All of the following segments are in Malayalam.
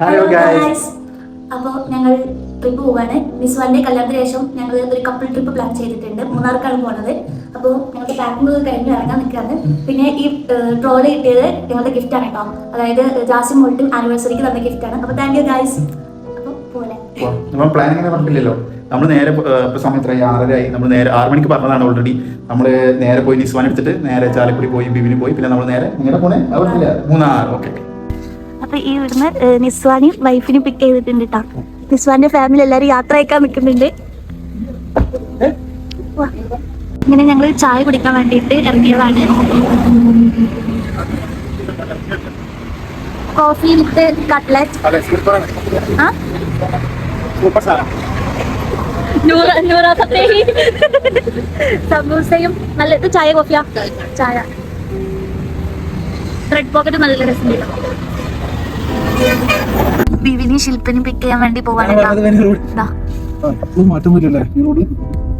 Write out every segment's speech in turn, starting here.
ഹലോ ഗൈസ് അപ്പോൾ ഞങ്ങൾ ട്രിപ്പ് പോവാണ്. മിസ് വന്റെ കല്യാണത്തിന് ശേഷം ഞങ്ങൾ ഒരു കപ്പിൾ ട്രിപ്പ് പ്ലാൻ ചെയ്തിട്ടുണ്ട്. മൂന്നാർക്കാണ് പോണത്. അപ്പോൾ ഞങ്ങൾക്ക് പാക്കിംഗ് കഴിഞ്ഞ് ഇറങ്ങാൻ നിൽക്കുകയാണ്. പിന്നെ ഈ ട്രോൾ കിട്ടിയത് ഞങ്ങളുടെ ഗിഫ്റ്റ് ആണ് കേട്ടോ. അതായത് ജാസി മോൾട്ടും ആനിവേഴ്സറിക്ക് തന്ന ഗിഫ്റ്റ് ആണ്. അപ്പോൾ താങ്ക് യു ഗൈസ് നമ്മൾ പ്ലാൻ പറഞ്ഞില്ലല്ലോ നമ്മൾ നേരെ ഇപ്പൊ സമയം എത്രയായി ആറരയായി. നമ്മൾ നേരെ ആറ് മണിക്ക് പറഞ്ഞതാണ് ഓൾറെഡി നമ്മൾ നേരെ പോയി നിസ്വാൻ എടുത്തിട്ട് നേരെ ചാലക്കുടി പോയി ബിബിന് പോയി. പിന്നെ നമ്മൾ നേരെ നിങ്ങളുടെ പോണേ. അവിടെ മൂന്നാറ് ഓക്കെ അപ്പോൾ ഈ ഇവിടുന്ന് നിസ്വാനിയും വൈഫിനെ പിക്ക് ചെയ്തിട്ടുണ്ട് കേട്ടോ നിസ്വാന്റെ ഫാമിലി എല്ലാവരും യാത്ര അയക്കാൻ നിൽക്കുന്നുണ്ട്. ഇങ്ങനെ ഞങ്ങൾ ചായ കുടിക്കാൻ വേണ്ടിയിട്ട് ഇറങ്ങിയതാണ്. കോഫി വിത്ത് കട്ട്ലറ്റ് സമൂസയും നല്ല ഇത് ചായ കോഫിയാ ചായ. റെഡ് പോക്കറ്റ് നല്ല രസമുണ്ട്. ബിവിനി ശില്പനും പിക്ക് ചെയ്യാൻ വേണ്ടി പോവാണ്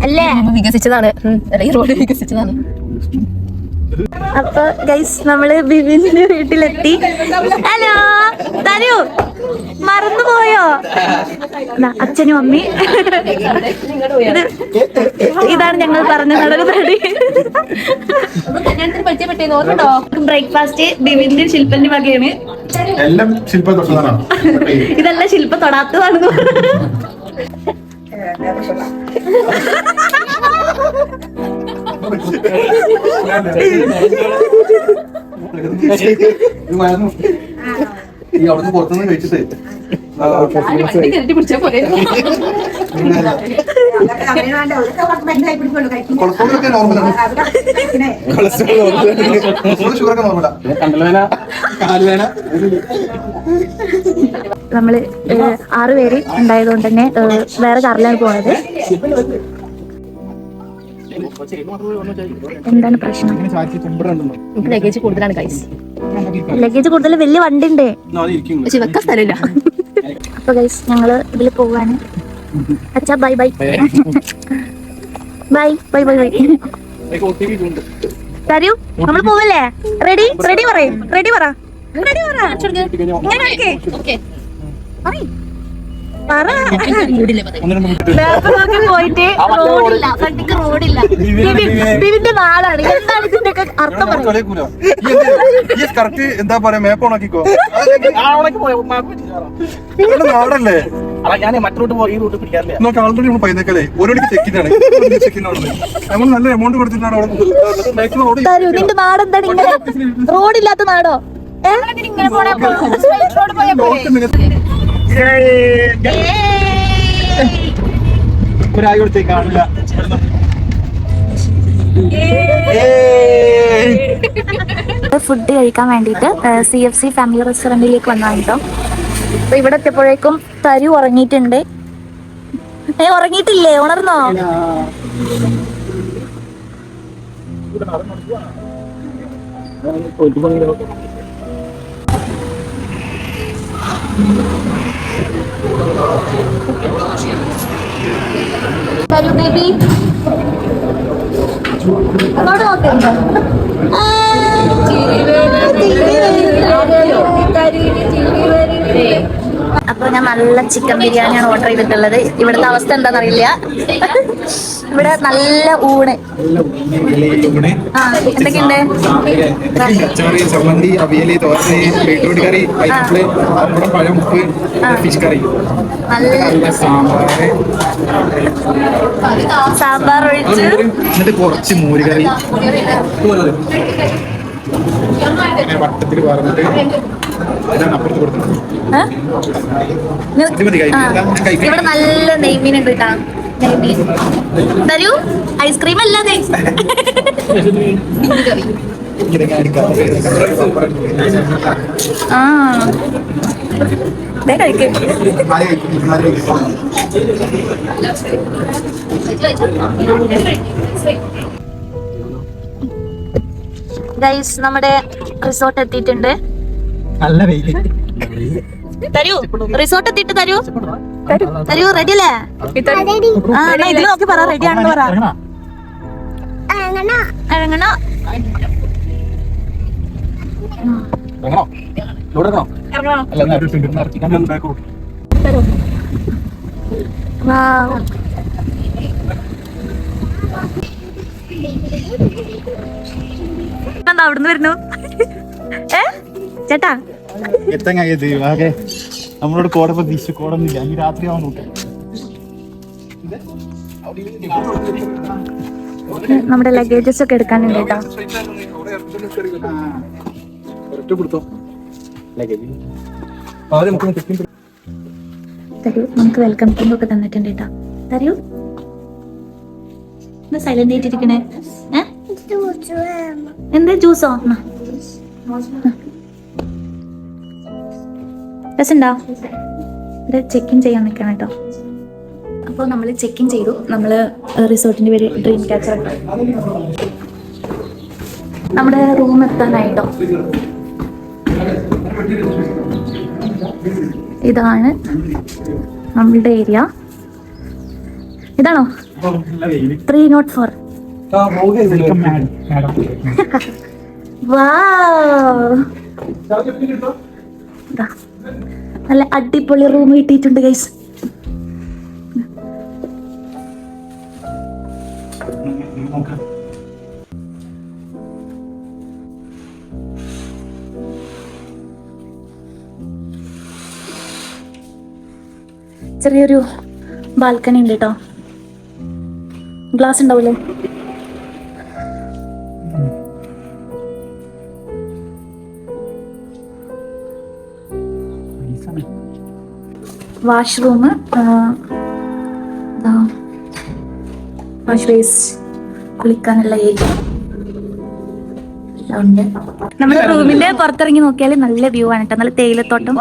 അല്ലേ? വികസിച്ചതാണ്. അല്ല, ഈ റോഡ് വികസിച്ചതാണ്. അപ്പൊ ഗൈസ് നമ്മൾ ബിബിന്റെ വീട്ടിലെത്തി. ഹലോ തരൂ. മറന്നുപോയോ അച്ഛനും അമ്മി ഇത് ഇതാണ് ഞങ്ങൾ പറഞ്ഞ നല്ലൊരു ഓർമ്മട്ടോ ബ്രേക്ക്ഫാസ്റ്റ് ബിബിന്റെ ശില്പന്റെ വകയാണ് എല്ലാം ശില്പ തൊട്ടതാണ് ഇതെല്ലാം ശില്പ തൊടാത്തതാണെന്ന് പറഞ്ഞു ഈ അവിടുന്ന് പുറത്തുനിന്ന് കഴിച്ചിട്ട്. നോർമലാണ് കൊളസ്ട്രോൾ ഷുഗറൊക്കെ നോർമലാ കണ്ടൽവേന? കാൽവേന നമ്മൾ ഏഹ്, ആറ് പേര് ഉണ്ടായതുകൊണ്ട് തന്നെ വേറെ കാറിലാണ് പോണത്. എന്താണ് പ്രശ്നം? ലഗേജ് കൂടുതലാണ് കൈസ് ലഗേജ് കൂടുതൽ വലിയ വണ്ടി ഉണ്ട് പക്ഷെ വെക്കാൻ സ്ഥലമില്ല. അപ്പൊ ഗൈസ് ഞങ്ങൾ ഇതിൽ പോവാണ്. അച്ഛാ bye bye bye bye bye bye തരൂ നമ്മൾ പോവല്ലേ? റെഡി റെഡി പറയും. റെഡി പറ. റെഡി പറ. പറ. പോയിട്ട് റോഡില്ല റോഡില്ല. ബിബിന്റെ നാളാണ്. എന്താണ് ഇതിന്റെ ഒക്കെ അർത്ഥം കറക്റ്റ് എന്താ പറയാ മേപ്പ് ഓണാക്കിക്കോ നിങ്ങളുടെ നാടല്ലേ? ഞാൻ മറ്റു പോയി ഈ റൂട്ട് പിടിക്കാറില്ല. നോക്ക് ആൾറെഡി നമ്മൾ പൈനക്കല്ലേ ഒരു മണിക്ക് ചെക്കിനാണ് ചെക്കിനാണ് നമ്മൾ നല്ല എമൗണ്ട് കൊടുത്തിട്ടാണ് അവിടെ റോഡില്ലാത്ത നാടോ? ഇങ്ങനെ പോണേ റോഡ് പോയാ ഒരായി കാണില്ല ഫുഡ് കഴിക്കാൻ വേണ്ടിയിട്ട് സി എഫ് സി ഫാമിലി റെസ്റ്റോറന്റിലേക്ക് വന്നതാണ് കേട്ടോ അപ്പൊ ഇവിടെ എത്തിയപ്പോഴേക്കും തരു ഉറങ്ങിയിട്ടുണ്ട്. ഏ ഉറങ്ങിയിട്ടില്ലേ? ഉണർന്നോ? തരു ബേബി അങ്ങോട്ട് നോക്കണ്ട ഞാൻ നല്ല ചിക്കൻ ബിരിയാണിയാണ് ഓർഡർ ചെയ്തിട്ടുള്ളത്. ഇവിടുത്തെ അവസ്ഥ എന്താണെന്നറിയില്ല. ഇവിടെ നല്ല ഊണ്. ആ എന്തൊക്കെയുണ്ട്? അച്ചാറ് ചമ്മന്തി അവിയൽ തോരന് ബീട്രൂട്ട് കറി പൈനാപ്പിൾ പപ്പടം പഴം ഉപ്പ് ഫിഷ് കറി. നല്ല സാമ്പാറ്. സാമ്പാർ ഒഴിച്ച്. എന്നിട്ട് കുറച്ച് മോര് കറി അങ്ങനെ വട്ടത്തിൽ പറഞ്ഞിട്ട് ഇതാണ് അപ്പുറത്ത് കഴിക്കാം. ഇവിടെ നല്ല നെയ്മീൻ ഉണ്ട് കേട്ടോ. നെയ്മീൻ. തരൂ ഐസ്ക്രീം അല്ലാതെ ഇങ്ങനെ. ആ. കഴിക്ക്. ഗൈസ് നമ്മുടെ റിസോർട്ട് എത്തിയിട്ടുണ്ട്. നല്ല വെയിൽ. തരൂ റിസോർട്ട് എത്തിയിട്ട് തരൂ. തരൂ. റെഡി അല്ലേ? ആ എന്നാ ഇതിൽ നോക്കി പറ റെഡി ആണെന്ന് പറ. ഇറങ്ങണോ? ഇറങ്ങണോ? കൊടുക്കും. എന്താ അവിടുന്ന് വരുന്നു? ഏ? ചേട്ടാ. എത്തങ്ങായത് ആകെ നമ്മളോട് കോട പ്രതീക്ഷിച്ചു കോടൊന്നുമില്ല. ഈ രാത്രി ആവാൻ നോക്കാം. നമ്മുടെ ലഗേജസ് ഒക്കെ എടുക്കാനുണ്ട് കേട്ടോ. തരൂ നമുക്ക് വെൽക്കം ഡ്രിങ്ക് ഒക്കെ തന്നിട്ടുണ്ട് കേട്ടോ. തരൂ. സൈലന്റ് ആയിട്ടിരിക്കണേ. ഏ? എന്താ ജ്യൂസോ രസമുണ്ടോ? ഇവിടെ ചെക്ക് ഇൻ ചെയ്യാൻ നിൽക്കണം കേട്ടോ. അപ്പോൾ നമ്മൾ ചെക്കിൻ ചെയ്തു. നമ്മൾ റിസോർട്ടിന്റെ പേര് ഡ്രീം ക്യാച്ചർ നമ്മുടെ റൂം എത്താനായിട്ടോ? ഇതാണ് നമ്മളുടെ ഏരിയ ഇതാണോ? ത്രീ നോട്ട് ഫോർ നല്ല അടിപൊളി റൂം കിട്ടിയിട്ടുണ്ട് ഗൈസ് ചെറിയൊരു ബാൽക്കണി ഉണ്ട് കേട്ടോ ഗ്ലാസ് ഉണ്ടാവില്ലേ വാഷ്റൂം വാഷ് ബേസ് കുളിക്കാനുള്ള ഏരിയ. എല്ലാം ഉണ്ട്. നമ്മുടെ റൂമിന്റെ പുറത്തിറങ്ങി നോക്കിയാൽ നല്ല വ്യൂ ആണ് കേട്ടോ നല്ല തേയിലത്തോട്ടം.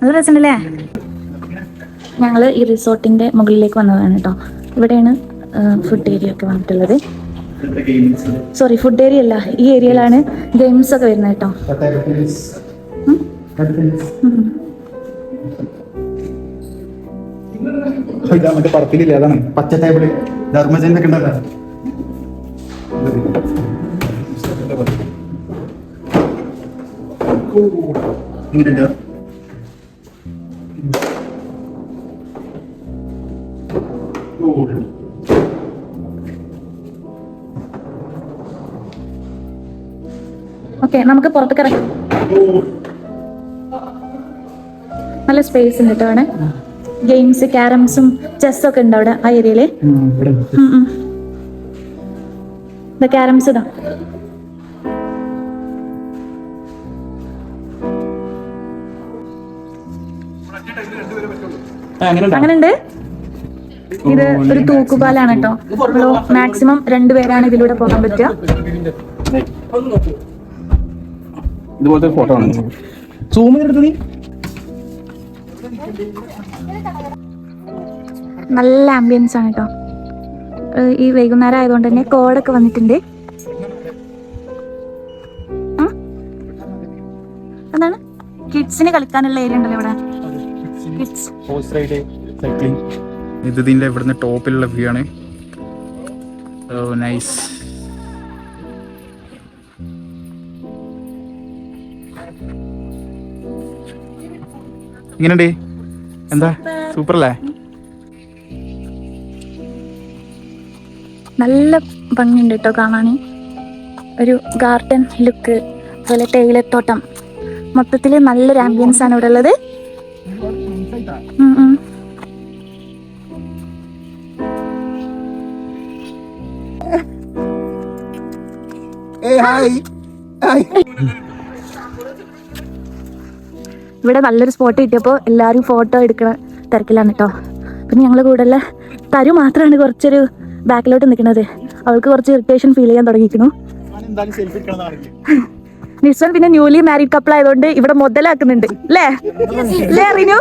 നല്ല രസമുണ്ടല്ലേ? ഞങ്ങൾ ഈ റിസോർട്ടിന്റെ മുകളിലേക്ക് വന്നതാണ് കേട്ടോ ഇവിടെയാണ് ഫുഡ് ഏരിയ ഒക്കെ വന്നിട്ടുള്ളത്. സോറി ഫുഡ് ഏരിയ അല്ല. ഈ ഏരിയയിലാണ് ഗെയിംസ് ഒക്കെ വരുന്നത് കേട്ടോ ഉം. ഉം. ഇതാ മറ്റേ പറപ്പിലില്ല അതാണ് പച്ച ടേബിൾ ധർമ്മജന്റെ ഒക്കെ ഉണ്ടല്ലോ ഇങ്ങനെയുണ്ട് ഓക്കെ നമുക്ക് പുറത്തേക്ക് ഇറങ്ങാം നല്ല സ്പേസ് ഉണ്ട് കേട്ടോ അവിടെ. ഗെയിംസ് ക്യാരംസും ചെസ് ഒക്കെ ഉണ്ട് അവിടെ ആ ഏരിയയിൽ ക്യാരംസ് ഇതാ അങ്ങനെയുണ്ട് ഇത്. ഒരു തൂക്കുപാലാണ് കേട്ടോ മാക്സിമം രണ്ടുപേരാണ് ഇതിലൂടെ പോകാൻ പറ്റുക. ഇതുപോലത്തെ ഫോട്ടോ ആണ്. സൂം ചെയ്തെടുത്ത് നീ. നല്ല ആംബിയൻസ് ആണ് കേട്ടോ ഈ വൈകുന്നേരം ആയതുകൊണ്ട് തന്നെ കോടൊക്കെ വന്നിട്ടുണ്ട്? എന്താണ്? കിഡ്സിന് കളിക്കാനുള്ള ഏരിയ ഉണ്ടല്ലോ ഇവിടെ. സൈക്ലിംഗ് ഇത് ഇതിന്റെ ഇവിടുന്ന് ടോപ്പിലുള്ള വ്യൂ ആണ്. ഓ നൈസ് ഇങ്ങനെയുണ്ട്. എന്താ? സൂപ്പർ അല്ലേ നല്ല ഭംഗിയുണ്ട് കേട്ടോ കാണാൻ ഒരു ഗാർഡൻ ലുക്ക് അതുപോലെ തേയിലത്തോട്ടം മൊത്തത്തിൽ നല്ലൊരു ആംബിയൻസ് ആണ് ഇവിടെ ഉള്ളത് ഹായ്. ഉം. ഇവിടെ നല്ലൊരു സ്പോട്ട് കിട്ടിയപ്പോൾ എല്ലാവരും ഫോട്ടോ എടുക്കണ തിരക്കിലാണ് കേട്ടോ പിന്നെ ഞങ്ങൾ കൂടെയുള്ള തരു മാത്രമാണ് കുറച്ചൊരു ബാക്കിലോട്ട് നിൽക്കുന്നത്. അവൾക്ക് കുറച്ച് ഇറിറ്റേഷൻ ഫീൽ ചെയ്യാൻ തുടങ്ങിയിരിക്കുന്നു. എന്തായാലും സെൽഫി എടുക്കണം നിസ്വൻ പിന്നെ ന്യൂലി മാരീഡ് കപ്പിൾ ആയതുകൊണ്ട് ഇവിടെ മുതലാക്കുന്നുണ്ട്. അല്ലേ അല്ലേ റിനു?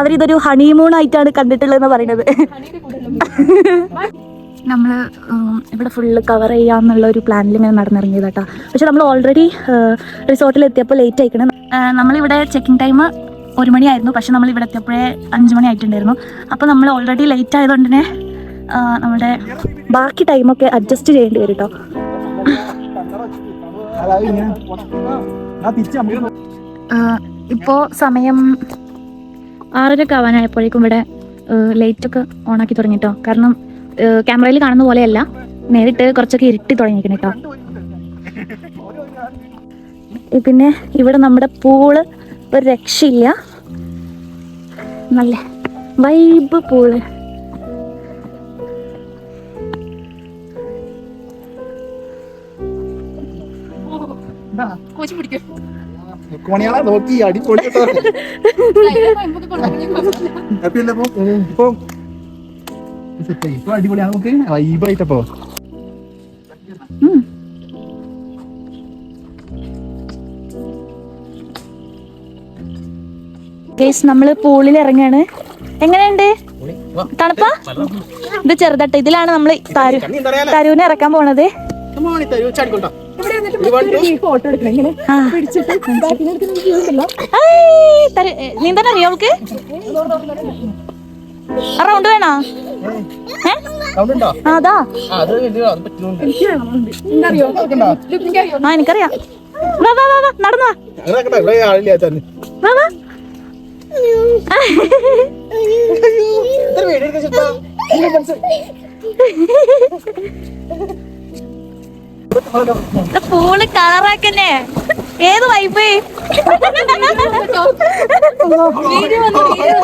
അവരിതൊരു ഹണിമൂൺ ആയിട്ടാണ് കണ്ടിട്ടുള്ളതെന്ന് പറയുന്നത് നമ്മൾ ഇവിടെ ഫുള്ള് കവർ ചെയ്യാമെന്നുള്ള ഒരു പ്ലാനിൽ ഇങ്ങനെ നടന്നിറങ്ങിയത് കേട്ടോ പക്ഷെ നമ്മൾ ഓൾറെഡി റിസോർട്ടിൽ എത്തിയപ്പോൾ ലേറ്റ് ആയിക്കണം. നമ്മളിവിടെ ചെക്കിംഗ് ടൈം ഒരു മണിയായിരുന്നു. പക്ഷെ നമ്മൾ ഇവിടെ എത്തിയപ്പോഴേ അഞ്ച് മണി ആയിട്ടുണ്ടായിരുന്നു. അപ്പോൾ നമ്മൾ ഓൾറെഡി ലേറ്റ് ആയതുകൊണ്ട് തന്നെ നമ്മുടെ ബാക്കി ടൈമൊക്കെ അഡ്ജസ്റ്റ് ചെയ്യേണ്ടി വരും കേട്ടോ ഇപ്പോൾ സമയം ആറരക്ക് ആവാനായപ്പോഴേക്കും ഇവിടെ ലൈറ്റൊക്കെ ഓണാക്കി തുടങ്ങിട്ടോ. കാരണം ക്യാമറയിൽ കാണുന്ന പോലെയല്ല. നേരിട്ട് കുറച്ചൊക്കെ ഇരുട്ടി തുടങ്ങിയിരിക്കണം കേട്ടോ. പിന്നെ ഇവിടെ നമ്മുടെ പൂൾ ഒരു രക്ഷയില്ല. നല്ല വൈബ് പൂൾ. കോച്ച് പിടിക്കും മണിയാളെ നോക്കി അടിപൊളി കേട്ടോ. ഇപ്പൊ? നമുക്ക് വൈബായിട്ടപ്പോ ഗേസ് നമ്മൾ പൂളിൽ ഇറങ്ങാണ്. എങ്ങനെയുണ്ട്? തണുപ്പാ? ഇത് ചെറുതട്ട. ഇതിലാണ് നമ്മൾ തരുവിനെ ഇറക്കാൻ പോണത്. നീന്തറിയോ അറിയോ അവൾക്ക് റൗണ്ട് വേണോ? അതാ. ആ എനിക്കറിയാം? വാ വാ വാ വാ നടന്നു. വാ വാ. പൂൾ കളറാക്കന്നെ. ഏത് വൈബ്? വീഡിയോ വന്നു വീഡിയോ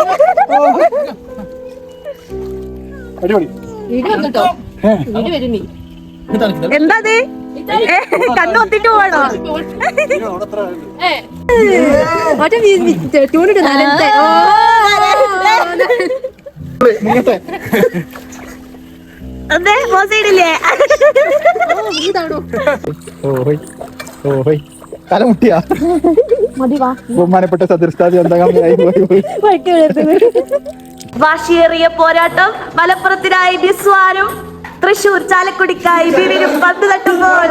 തണുക്കില്ല. എന്താ പോവാണോ? മറ്റേ ട്യൂണിട്ട് നാലത്തെ അതെ പോസൈഡില്ലേ തലമുട്ടിയാ. വാ. ബഹുമാനപ്പെട്ട സദൃസ്ഥാതി എന്താ വാശിയേറിയ പോരാട്ടം. മലപ്പുറത്തിനായി ബിസ്വാനും തൃശൂർ ചാലക്കുടിക്കായി ബിവിനും പന്ത് തട്ടുമ്പോൾ.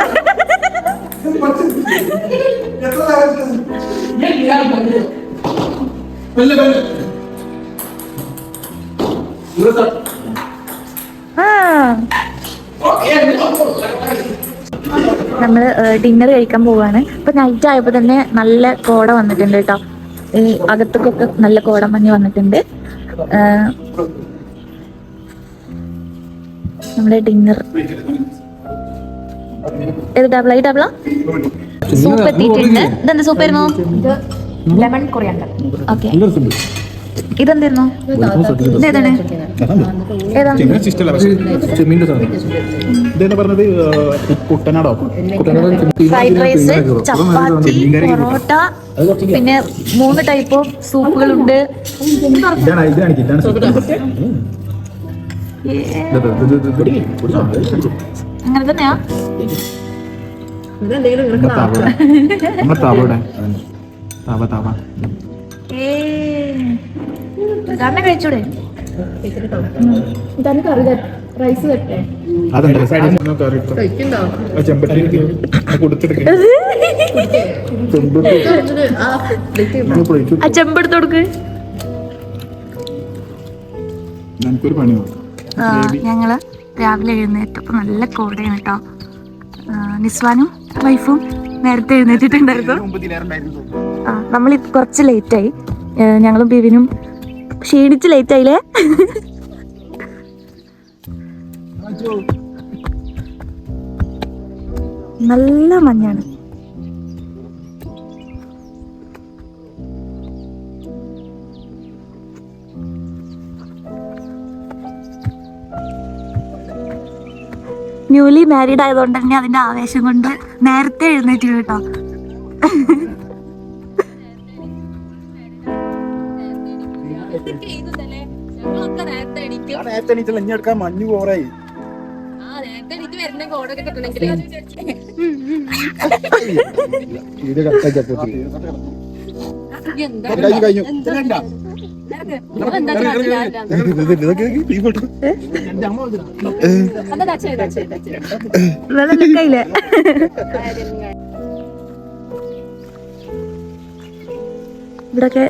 ആ. നമ്മൾ ഡിന്നർ കഴിക്കാൻ പോവാണ്. ഇപ്പൊ നൈറ്റ് ആയപ്പോ തന്നെ നല്ല കോട വന്നിട്ടുണ്ട് കേട്ടോ. ഈ അകത്തേക്കൊക്കെ നല്ല കോടമഞ്ഞ് വന്നിട്ടുണ്ട്. നമ്മുടെ ഡിന്നർ ഏത് ഡബിളായി ഡബിളാ സൂപ്പ് എത്തിയിട്ടുണ്ട്. ഇതെന്ത് സൂപ്പ് ആയിരുന്നു? Lemon coriander. ഓക്കെ. ഇതെന്തായിരുന്നു ഇതേതാണ്? ഏതാ ഫ്രൈഡ് റൈസ് ചപ്പാത്തി പൊറോട്ട പിന്നെ മൂന്ന് ടൈപ്പ് ഓഫ് സൂപ്പുകളുണ്ട് അങ്ങനെ തന്നെയാ? തവ തവ. തവ കഴിച്ചൂടെ? ഇതാണ് കറി റൈസ് തട്ടെ. അതെന്താ? ചെമ്പെടുത്ത് കൊടുക്ക്. നമുക്കൊരു പണി ഞങ്ങൾ രാവിലെ എഴുന്നേറ്റപ്പോ നല്ല കോടയാണ് കേട്ടോ നിസ്വാനും വൈഫും നേരത്തെ എഴുന്നേറ്റിട്ടുണ്ടായിരുന്നു. നമ്മൾ കുറച്ച് ലേറ്റായി ഞങ്ങളും ബിവിനും ക്ഷീണിച്ച് ലേറ്റ് ആയില്ലേ? നല്ല മഞ്ഞാണ്. ന്യൂലി മാരീഡ് ആയതുകൊണ്ട് തന്നെ അതിന്റെ ആവേശം കൊണ്ട് നേരത്തെ എഴുന്നേറ്റ് കേട്ടോ. നേരത്തെ എണീറ്റില്ല ഇനി എടുക്കാൻ മഞ്ഞ് ഇത് കഴിഞ്ഞു. വെള്ളമില്ലേ ഇവിടൊക്കെ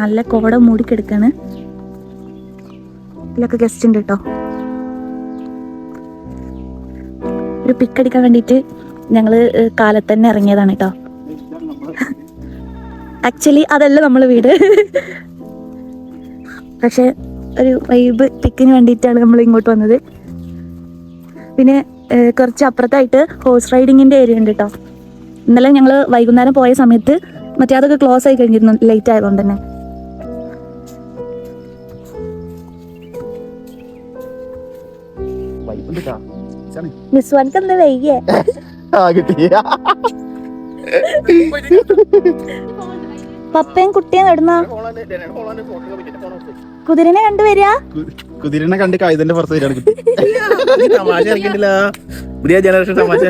നല്ല കോട മൂടിക്കെടുക്കാണ്. ഇതിലൊക്കെ ഗസ്റ്റ് ഉണ്ട് കേട്ടോ ഒരു പിക്ക് അടിക്കാൻ വേണ്ടിയിട്ട് ഞങ്ങൾ കാലത്ത് തന്നെ ഇറങ്ങിയതാണ് കേട്ടോ ആക്ച്വലി അതല്ല നമ്മളെ വീട്. പക്ഷെ ഒരു വൈബ് പിക്കിന് വേണ്ടിയിട്ടാണ് നമ്മൾ ഇങ്ങോട്ട് വന്നത്. പിന്നെ കുറച്ച് അപ്പുറത്തായിട്ട് ഹോഴ്സ് റൈഡിങ്ങിന്റെ ഏരിയ ഉണ്ട് കേട്ടോ ഇന്നലെ ഞങ്ങൾ വൈകുന്നേരം പോയ സമയത്ത് മറ്റേ അതൊക്കെ ക്ലോസ് ആയി കഴിഞ്ഞിരുന്നു ലേറ്റ് ആയതുകൊണ്ട് തന്നെ. മിസ് വൺക്ക് എന്താ വൈകിയേ? പപ്പയും കുട്ടിയും നടന്ന കുതിരനെ കണ്ടു വരിക? കുതിരനെ കണ്ട് കഴുതന്റെ പുറത്ത് വരികയാണ് കിട്ടി. തമാശ ഇറങ്ങിയിട്ടില്ല. പുതിയ ജനറേഷൻ തമാശ.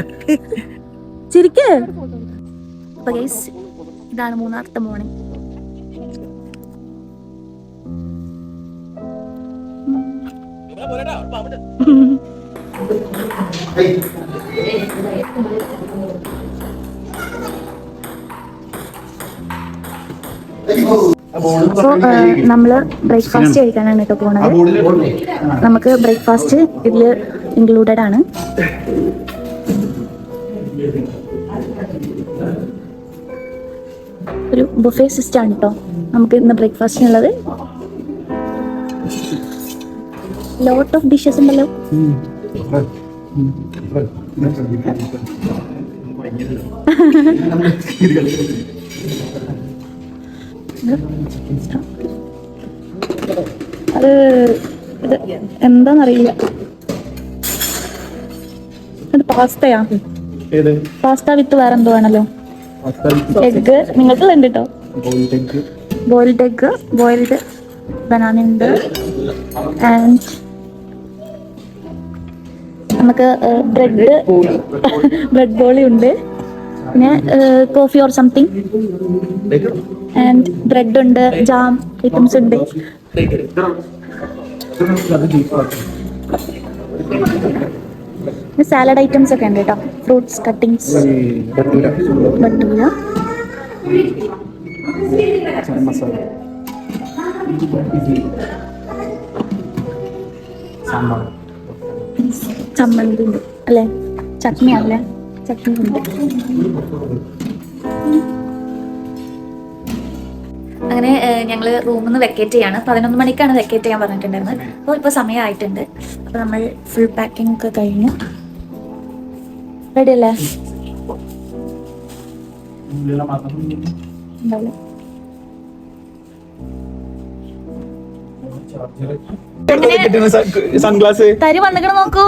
ചിരിക്ക്. ഇതാണ് മൂന്നാമത്തെ മോർണിംഗ് സോ നമ്മൾ ബ്രേക്ക്ഫാസ്റ്റ് കഴിക്കാനാണ് കേട്ടോ പോണത്. നമുക്ക് ബ്രേക്ക്ഫാസ്റ്റ് ഇതിൽ ഇൻക്ലൂഡഡ് ആണ്. ഒരു ബുഫേ സിസ്റ്റം ആണ് കേട്ടോ. നമുക്ക് ഇന്ന് ബ്രേക്ക്ഫാസ്റ്റിനുള്ളത് ലോട്ട് ഓഫ് ഡിഷസ് ഉണ്ടല്ലോ. അത് ഇത് എന്താന്നറിയില്ല പാസ്തയാ പാസ്ത വിത്ത് വേറെ എന്തോ ആണല്ലോ എഗ് നിങ്ങൾക്ക് ഉണ്ട് കേട്ടോ ബോയിൽഡ് എഗ് ബോയിൽഡ് ബനാന ഉണ്ട്. ആൻഡ് നമുക്ക് ബ്രെഡ് ബ്രെഡ് ബോളി ഉണ്ട്. പിന്നെ coffee or something and bread ഉണ്ട് ജാം ഐറ്റംസ് ഉണ്ട്. സാലഡ് ഐറ്റംസ് ഒക്കെ ഉണ്ട് കേട്ടോ. Fruits cuttings bhatura sambar. ചമ്മന്തി ഉണ്ട് അല്ലേ? ചട്നി അല്ലേ ചട്നി ഉണ്ട് അങ്ങനെ ഞങ്ങൾ റൂമിൽ നിന്ന് വെക്കേറ്റ് ചെയ്യാണ്. പതിനൊന്ന് മണിക്കാണ് വെക്കേറ്റ് ചെയ്യാൻ പറഞ്ഞിട്ടുണ്ടായിരുന്നത്. അപ്പോൾ ഇപ്പോൾ സമയമായിട്ടുണ്ട്. അപ്പോൾ നമ്മൾ ഫുൾ പാക്കിംഗ് ഒക്കെ കഴിഞ്ഞു. റെഡി അല്ലേ? ഉണ്ടാവില്ല സൺഗ്ലാസ്. തരു വന്നിക്കണ നോക്കൂ.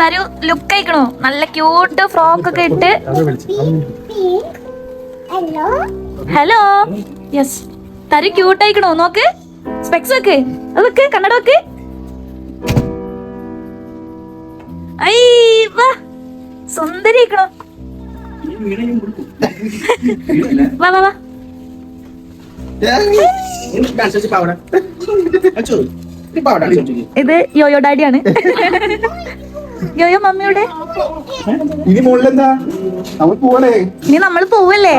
തരു ലുക്ക് അയക്കണോ. നല്ല ക്യൂട്ട് ഫ്രോക്ക് ഒക്കെ ഇട്ട്. ഹലോ യെസ് തരു ക്യൂട്ട് അയക്കണോ. നോക്ക്. സ്പെക്സ് ഒക്കെ. അത് വെക്ക്. കണ്ണട വെക്ക്. സുന്ദരിക്കണോ വാ. സുന്ദരി ആയിക്കണോ വാ വാ വാ. ഇത് യോയോ ഡാഡിയാണ്. യോയോ മമ്മിയുടെ. ഇനി മുകളിലെന്താ? നമ്മൾ പോവല്ലേ? ഇനി നമ്മൾ പോവല്ലേ?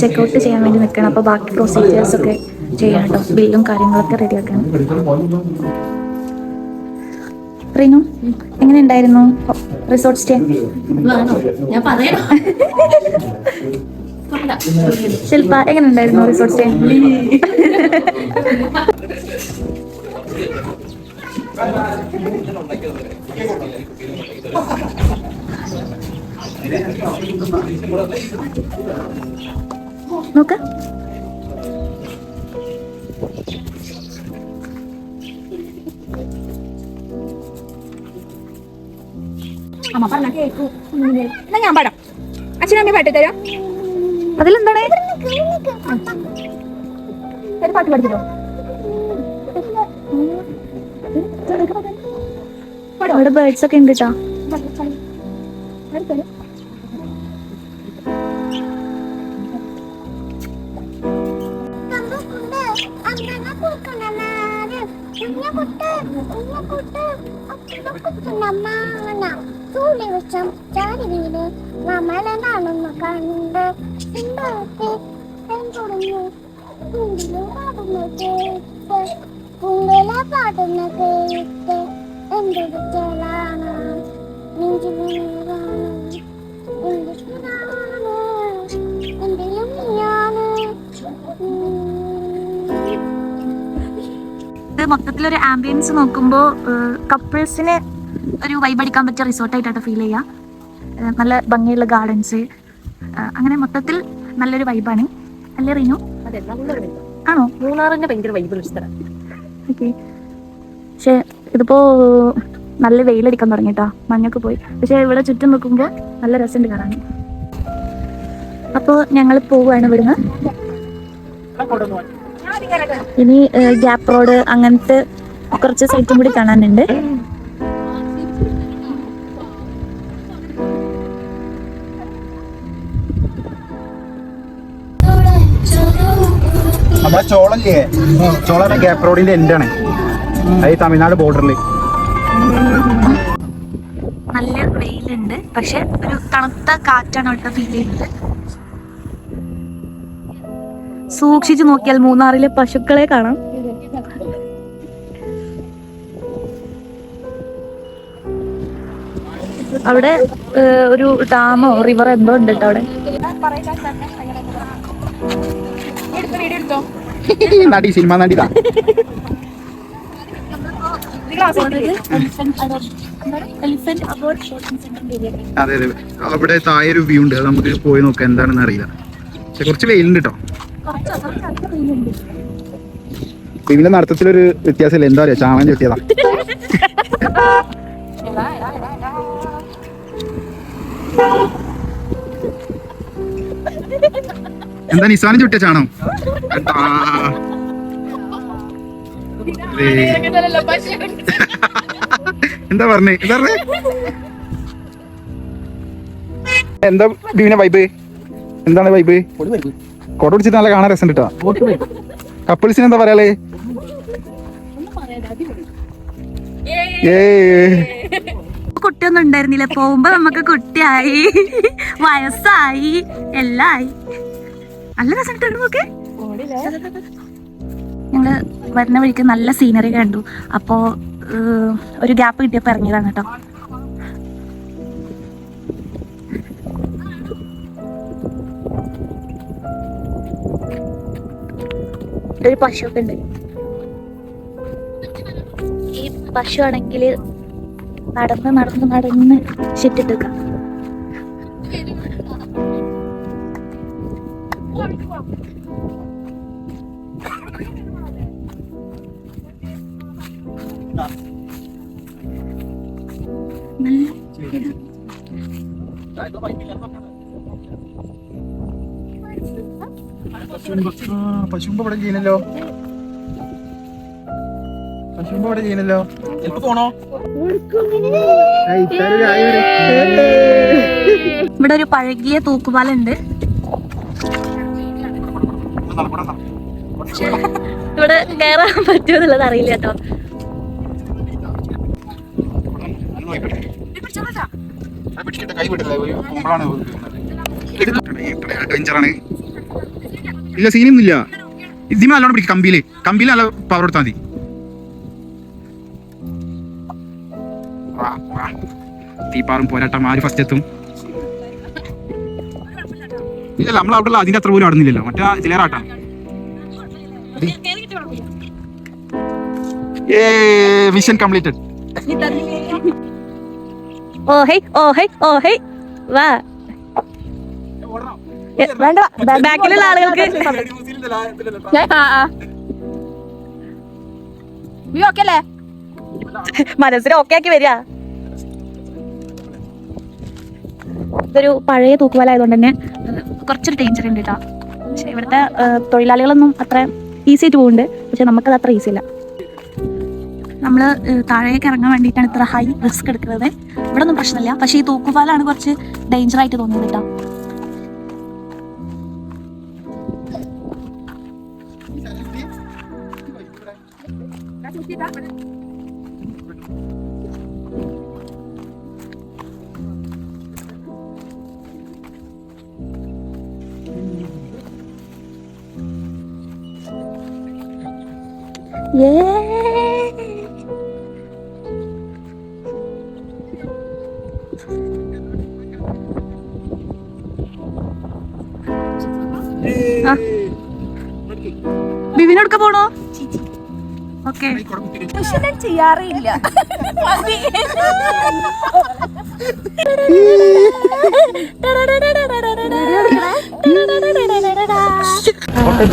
ചെക്കൗട്ട് ചെയ്യാൻ വേണ്ടി നിൽക്കണം അപ്പൊ ബാക്കി പ്രൊസീജിയേഴ്സ് ഒക്കെ ചെയ്യണം കേട്ടോ. ബില്ലും കാര്യങ്ങളൊക്കെ റെഡിയാക്കണം റിനു എങ്ങനെ ഉണ്ടായിരുന്നു? റിസോർട്ട് സ്റ്റേ ഞാൻ പറയണോ? ശില്പ എങ്ങനെ ഉണ്ടായിരുന്നു റിസോർട്ട് സ്റ്റേ നോക്ക. അമ്മ പറഞ്ഞ കേക്കൂ. എന്നാ ഞാൻ പാടാം. അച്ഛനമ്മ പാട്ട് തരാം. അതിലെന്താണ്? ഒരു പാട്ട് പഠിച്ചോ അവിടെ ബേർഡ്സ് ഒക്കെ ഉണ്ട് കേട്ടോ ദിവസം ചാരിവീട് നമ്മളെന്നാണെന്ന് കണ്ട്. പാടുന്ന കേട്ട് എന്തൊരു ചേലാണ് മൊത്തത്തിലൊരു ആംബിയൻസ് നോക്കുമ്പോൾ കപ്പിൾസിന് ഒരു വൈബ് അടിക്കാൻ പറ്റിയ റിസോർട്ടായിട്ടാണ് ഫീൽ ചെയ്യുക നല്ല ഭംഗിയുള്ള ഗാർഡൻസ് അങ്ങനെ മൊത്തത്തിൽ നല്ലൊരു വൈബാണ് അല്ലേ റീനു? ആണോ? മൂന്നാറിന്റെ ഭയങ്കര വൈബ് സ്ഥലം. ഓക്കെ പക്ഷേ ഇതിപ്പോ നല്ല വെയിലടിക്കാൻ തുടങ്ങിട്ടാ. മഞ്ഞൊക്കെ പോയി. പക്ഷെ ഇവിടെ ചുറ്റും നോക്കുമ്പോൾ നല്ല രസമുണ്ട് കാണാൻ. അപ്പോൾ ഞങ്ങൾ പോവുകയാണ് ഇവിടുന്ന്. ഇനി ഗ്യാപ് റോഡ് അങ്ങനത്തെ കുറച്ച് സൈറ്റും കൂടി കാണാനുണ്ട്. നമ്മളെ ചോളല്ലേ ചോള ഗ്യാപ്പ് റോഡിന്റെ എൻഡാണ് അത് തമിഴ്നാട് ബോർഡറിൽ നല്ല വെയിലുണ്ട്. പക്ഷെ ഒരു തണുത്ത കാറ്റാണ് അവിടുത്തെ ഫീൽ ചെയ്യുന്നത്. സൂക്ഷിച്ചു നോക്കിയാൽ മൂന്നാറിലെ പശുക്കളെ കാണാം. അവിടെ ഒരു ഡാമോ റിവർ എന്തോ ഉണ്ട് കേട്ടോ അവിടെ. നടി സിനിമ നടിതാ അതെ അതെ. അവിടെ താഴെ വ്യൂ ഉണ്ട്. അത് നമുക്ക് പോയി നോക്കാം എന്താണെന്ന് അറിയില്ല. പക്ഷെ കുറച്ച് വെയിലുണ്ട് കേട്ടോ ഇതിന്റെ നടത്തത്തിലൊരു വ്യത്യാസമില്ല. എന്താ പറയാ ചാമൻ ചെത്തിയതാ എന്താ നിസാനം ചുട്ടിയ ചാണോ എന്താ? പറഞ്ഞേ? എന്താ പറഞ്ഞേ? എന്താ ബിവിനെ വൈബ് എന്താണ് വൈബ് കോട്ട പിടിച്ചിട്ട് നല്ല കാണാൻ രസം കിട്ടാ കപ്പിൾസിന് എന്താ പറയാളേ കുട്ടിയൊന്നും ഉണ്ടായിരുന്നില്ല. പോകുമ്പോ നമുക്ക് കുട്ടിയായി. വയസ്സായി. എല്ലായി നല്ല രസം നോക്കെ ഞങ്ങൾ വരുന്ന വഴിക്ക് നല്ല സീനറി കണ്ടു. അപ്പോ ഒരു ഗ്യാപ്പ് കിട്ടിയപ്പോ ഇറങ്ങിയതാണ് കേട്ടോ. ഒരു പശുവൊക്കെ ഉണ്ട്. ഈ പശു ആണെങ്കിൽ നടന്ന് നടന്ന് നടന്ന് ശിട്ടിട്ടുക പശുമ്പ ഇവിടെ ചെയ്യുന്നല്ലോ. പശുമ്പ ഇവിടെ ചെയ്യുന്നല്ലോ. എനിക്ക് പോണോ? ഇവിടെ ഒരു പഴകിയ തൂക്കുപാലുണ്ട്. ഇവിടെ കയറാൻ പറ്റുമോ എന്നുള്ളത് അറിയില്ല കേട്ടോ. അഡ്വഞ്ചറാണ് ഇല്ല സീനൊന്നും ഇല്ല ഇതിന് നല്ലോണം പിടിക്കും കമ്പിയിൽ. കമ്പിയിൽ നല്ല പവർ കൊടുത്താൽ മതി. തീപ്പാറും പോരാട്ടം ആര് ഫസ്റ്റ് എത്തും? ഇല്ല നമ്മൾ അവിടെ അതിന്റെ അത്ര പോലും ആടുന്നില്ലല്ലോ. മറ്റേ ഇതിലേറാട്ടാണ് mission completed oh hi oh hi oh hi വാ. വേണ്ട ബാക്കിലുള്ള ആളുകൾക്ക് ഓക്കെ അല്ലേ? മനസ്സിന് ഓക്കെ ആക്കി വരിക. ഇതൊരു പഴയ തൂക്കുപാലായതുകൊണ്ട് തന്നെ കുറച്ചൊരു ഡേഞ്ചർ ഉണ്ട് കേട്ടോ പക്ഷെ ഇവിടുത്തെ തൊഴിലാളികളൊന്നും അത്ര ഈസി ആയിട്ട് പോകുന്നുണ്ട് പക്ഷെ നമുക്കത് അത്ര ഈസി അല്ല നമ്മൾ താഴേക്ക് ഇറങ്ങാൻ വേണ്ടിയിട്ടാണ് ഇത്ര ഹൈ റിസ്ക് എടുക്കുന്നത്. ഇവിടെ ഒന്നും പ്രശ്നമില്ല. പക്ഷേ ഈ തൂക്കുപാലാണ് കുറച്ച് ഡേഞ്ചർ ആയിട്ട് തോന്നിയത് കേട്ടോ ബിബിനോടുക്ക പോണോ? ഓക്കെ. ഞാൻ ചെയ്യാറില്ല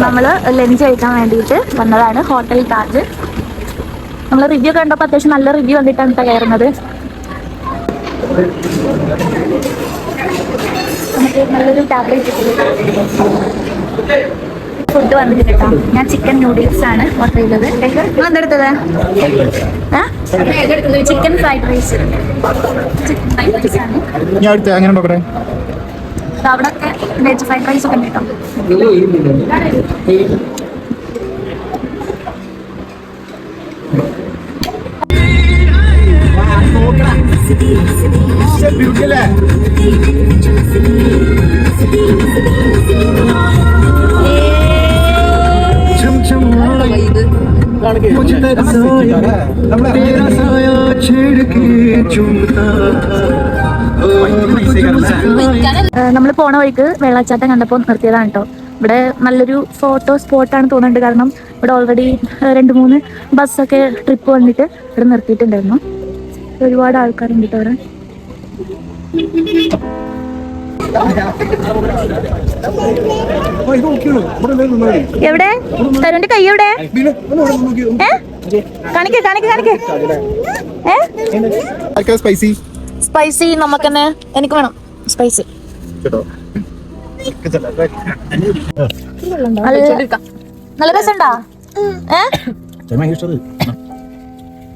നമ്മൾ ലഞ്ച് കഴിക്കാൻ വേണ്ടിയിട്ട് വന്നതാണ് ഹോട്ടൽ താജ് നമ്മൾ റിവ്യൂ കണ്ടപ്പോൾ അത്യാവശ്യം നല്ല റിവ്യൂ കണ്ടിട്ടാണ് കേട്ടോ കയറുന്നത്. നമുക്ക് നല്ലൊരു ടാബ്ലറ്റ് ഫുഡ് വന്നിട്ട് കേട്ടോ. ഞാൻ ചിക്കൻ നൂഡിൽസ് ആണ് ഓർഡർ ചെയ്തത്. നിങ്ങൾ എന്തെടുത്തത് chicken fried rice. Chicken fried rice ആണ്. ഞാൻ അടുത്ത അങ്ങനെ നോക്കട്ടെ ഇത് അവിടെയൊക്കെ വെജ് ഫ്രൈഡ് റൈസ് ഒക്കെ ഉണ്ട് चूमता നമ്മൾ പോണ വഴിക്ക് വെള്ളച്ചാട്ടം കണ്ടപ്പോൾ നിർത്തിയതാണ് കേട്ടോ ഇവിടെ നല്ലൊരു ഫോട്ടോ സ്പോട്ടാണ് തോന്നുന്നുണ്ട്. കാരണം ഇവിടെ ഓൾറെഡി രണ്ട് മൂന്ന് ബസ്സൊക്കെ ട്രിപ്പ് വന്നിട്ട് ഇവിടെ നിർത്തിയിട്ടുണ്ടായിരുന്നു. ഒരുപാട് ആൾക്കാരുണ്ട് കേട്ടോ എവിടെ? തരുണ്ടി കൈ എവിടെ? ഏ? കാണിക്ക കാണിക്ക കാണിക്ക. ഏ? സ്പൈസി സ്പൈസി നമുക്ക് തന്നെ എനിക്ക് വേണം. സ്പൈസി നല്ല രസണ്ടാ ഏ?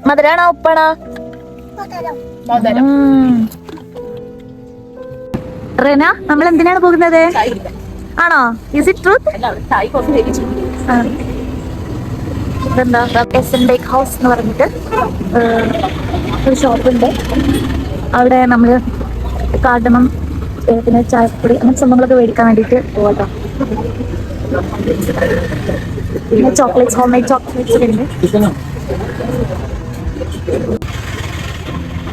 മധുരാണോ ഉപ്പാണോ? ഉം. റെന നമ്മൾ എന്തിനാണ് പോകുന്നത് ആണോ? ഇസ് ഇറ്റ് ട്രൂത്ത് ഇതെന്താ? എസ് എൻ ബേക്ക് ഹൗസ് എന്ന് പറഞ്ഞിട്ട് ഒരു ഷോപ്പുണ്ട്. അവിടെ നമ്മൾ കാർഡമം പിന്നെ ചായപ്പൊടി അങ്ങനത്തെ സംഭവങ്ങളൊക്കെ മേടിക്കാൻ വേണ്ടിയിട്ട് പോകട്ടോ പിന്നെ ചോക്ലേറ്റ്സ് ഹോം മെയ്ഡ് ചോക്ലേറ്റ്സ് ഉണ്ട്.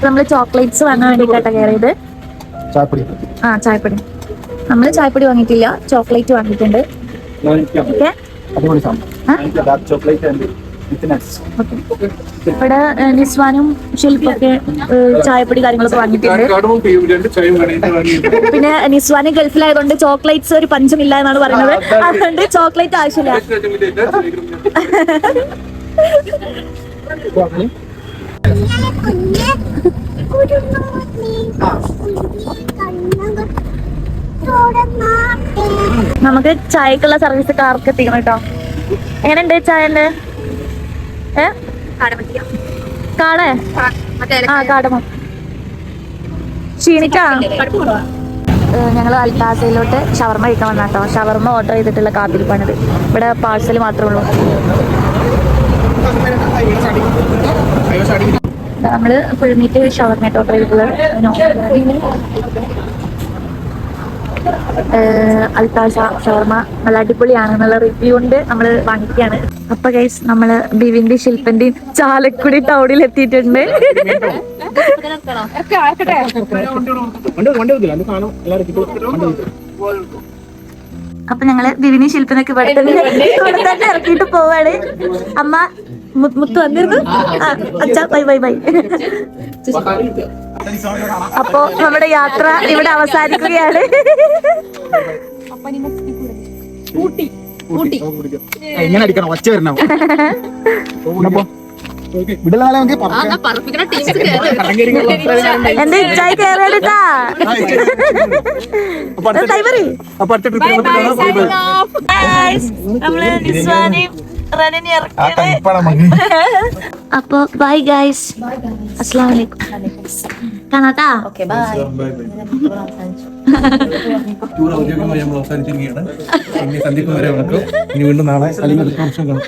നമ്മൾ ചോക്ലേറ്റ്സ് വാങ്ങാൻ വേണ്ടിയിട്ടാണ് കയറിയത്. ചാപ്പടി ആ ചായപ്പൊടി. നമ്മൾ ചായപ്പൊടി വാങ്ങിയിട്ടില്ല. ചോക്ലേറ്റ് വാങ്ങിയിട്ടുണ്ട്. ഇവിടെ നിസ്വാനും ഷിൽപ്പൊക്കെ ചായപ്പൊടി കാര്യങ്ങളൊക്കെ വാങ്ങിയിട്ടുണ്ട്. പിന്നെ നിസ്വാന് ഗൾഫിലായതുകൊണ്ട് ചോക്ലേറ്റ്സ് ഒരു പഞ്ചമില്ല എന്നാണ് പറയുന്നത്. അതുകൊണ്ട് ചോക്ലേറ്റ് ആവശ്യമില്ല. നമുക്ക് ചായക്കുള്ള സർവീസ് കാർക്ക് എത്തിക്കണം കേട്ടോ എങ്ങനെയുണ്ട് ചായന്റെ ഏ? കാടേ? ആ കാടമ ക്ഷീണിക്കാ? ഞങ്ങൾ അൽത്താസയിലോട്ട് ഷവർമ കഴിക്കാൻ വന്ന കേട്ടോ ഷവർമ ഓർഡർ ചെയ്തിട്ടുള്ള കാത്തിരിപ്പാണിത് ഇവിടെ പാഴ്സൽ മാത്രമേ ഉള്ളൂ. നമ്മൾ പുഴുങ്ങിയിട്ട് ഷവർമയായിട്ട് ഓർഡർ ചെയ്തത് അൽത്താസ ഷവർമ നല്ല അടിപൊളിയാണ് എന്നുള്ള റിവ്യൂ കൊണ്ട് നമ്മൾ വാങ്ങിക്കുകയാണ്. അപ്പൊ ഗൈസ് നമ്മൾ ബിവിന്റെ ശില്പന്റെയും ചാലക്കുടി ടൗണിൽ എത്തിയിട്ടുണ്ട്. വണ്ടി അപ്പൊ ഞങ്ങൾ ബിവിനി ശില്പനൊക്കെ ഇവിടെ തന്നെ ഇറക്കിയിട്ട് പോവാണ്. അമ്മ മുത്തു വന്നിരുന്നു. അച്ഛ അച്ഛാ ബൈ ബൈ ബൈ. അപ്പോ നമ്മുടെ യാത്ര ഇവിടെ അവസാനിക്കുകയാണ്. എങ്ങനെ അടിക്കണം? ഒച്ച വരണം? വിടല നാളെ നമുക്ക് എന്റെ ഇച്ചായി കയറിയെടുത്താ കൈവറി അപ്പൊ അടുത്ത ട്രിപ്പ് നമ്മൾ നിസ്വാനെയും അപ്പൊ ബൈ ഗൈസ് അസ്സാം വലൈക്കും കാണാട്ടാ? ടൂർ ഔദ്യോഗികമായി നമ്മൾ അവസാനിച്ചിരിക്കുകയാണ്. ഇനി സന്ധിക്കും വരെ വണക്കം. ഇനി വീണ്ടും നാളെ അല്ലെങ്കിൽ അടുത്ത വർഷം കാണാം.